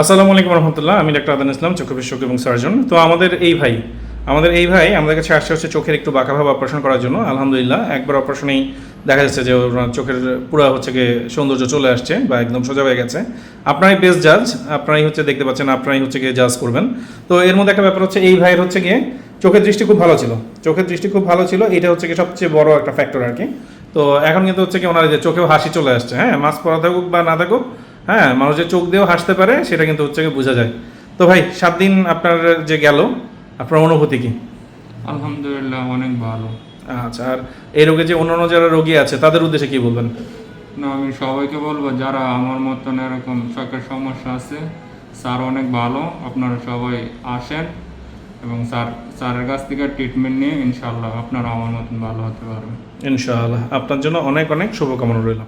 আসসালামু আলাইকুম রহমতুল্লাহ, আমি ডাক্তার আদান ইসলাম, চক্ষু বিশেষজ্ঞ এবং সার্জন। তো আমাদের এই ভাই, আমাদের এই ভাই আমাদের কাছে আসছে হচ্ছে চোখের একটু বাঁকাভাবে অপারেশন করার জন্য। আলহামদুলিল্লাহ, একবার অপারেশনেই দেখা যাচ্ছে যে চোখের পুরো হচ্ছে গিয়ে সৌন্দর্য চলে আসছে বা একদম সোজা হয়ে গেছে। আপনারাই বেস্ট জাজ আপনারাই হচ্ছে দেখতে পাচ্ছেন, আপনারাই হচ্ছে গিয়ে জাজ করবেন। তো এর মধ্যে একটা ব্যাপার হচ্ছে, এই ভাইয়ের হচ্ছে গিয়ে চোখের দৃষ্টি খুব ভালো ছিল। চোখের দৃষ্টি খুব ভালো ছিল, এটা হচ্ছে গিয়ে সবচেয়ে বড় একটা ফ্যাক্টর আর কি। তো এখন কিন্তু হচ্ছে কি ওনার যে চোখেও হাসি চলে আসছে হ্যাঁ? মাস্ক পরা থাকুক বা না থাকুক হ্যাঁ মানুষ যে চোখ দিয়েও হাসতে পারে সেটা কিন্তু হচ্ছে বোঝা যায়। তো ভাই সাত দিন আপনার যে গেল আপনার অনুভূতি কি? আলহামদুলিল্লাহ অনেক ভালো। আচ্ছা আর এই রোগে যে অন্যান্য যারা রোগী আছে তাদের উদ্দেশ্যে কি বলবেন? না আমি সবাইকে বলব যারা আমার মতন এরকম চোখের সমস্যা আছে স্যার অনেক ভালো আপনারা সবাই আসেন এবং স্যার স্যারের কাছ থেকে ট্রিটমেন্ট নিয়ে ইনশাল্লাহ আপনারা আমার মতন ভালো হতে পারবেন। ইনশাআল্লাহ আপনার জন্য অনেক অনেক শুভকামনা রইল।